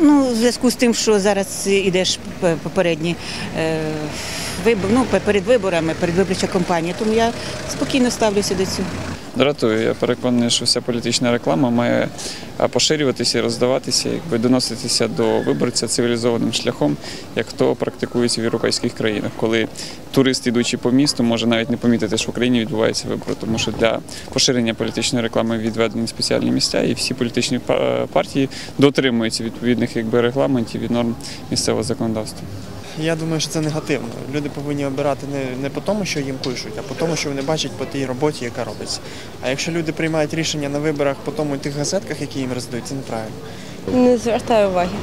в зв'язку з тим, що зараз ідеш попередні е, ну, перед виборами, передвиборча кампанія, тому я спокійно ставлюся до цього. Дратує. Я переконаний, що вся політична реклама має поширюватися і роздаватися, якби доноситися до виборця цивілізованим шляхом, як то практикується в європейських країнах, коли турист, ідучи по місту, може навіть не помітити, що в Україні відбувається вибори, тому що для поширення політичної реклами відведені спеціальні місця, і всі політичні партії дотримуються відповідних якби регламентів і норм місцевого законодавства. Я думаю, що це негативно. Люди повинні обирати не, не по тому, що їм пишуть, а по тому, що вони бачать по тій роботі, яка робиться. А якщо люди приймають рішення на виборах по тому тих газетках, які їм роздають, це неправильно. Не звертаю уваги.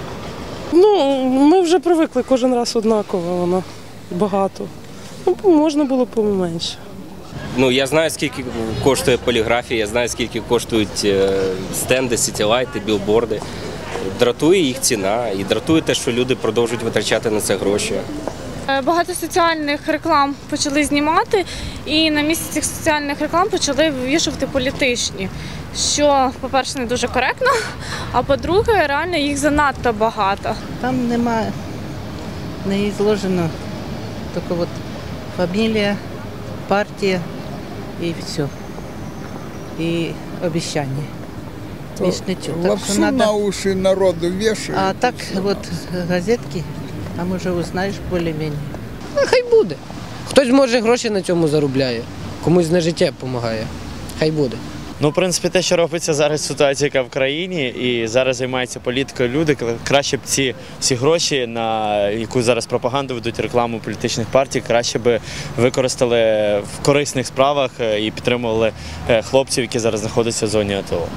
Ну, ми вже привикли кожен раз однаково воно багато. Ну, можна було поменше. Ну я знаю, скільки коштує поліграфія, я знаю, скільки коштують е, стенди, сітілайти, білборди. Дратує їх ціна і дратує те, що люди продовжують витрачати на це гроші. Е, Багато соціальних реклам почали знімати, і на місці цих соціальних реклам почали вивішувати політичні. Що, по-перше, не дуже коректно, а по-друге, реально їх занадто багато. Там немає, не изложено только вот фамилия, партия и все. И обещание. Нічого. Так Лапшу на надо... уши народу вешают. А так вот газетки, там уже узнаешь более-менее. Хай буде. Хтось може гроші на цьому заробляє, комусь на життя допомагає. Хай буде. Ну, в принципі, те, що робиться зараз ситуація, яка в країні, і зараз займаються політикою люди, краще б ці всі гроші, на яку зараз пропаганду ведуть рекламу політичних партій, краще би використали в корисних справах е, і підтримували е, хлопців, які зараз знаходяться в зоні АТО.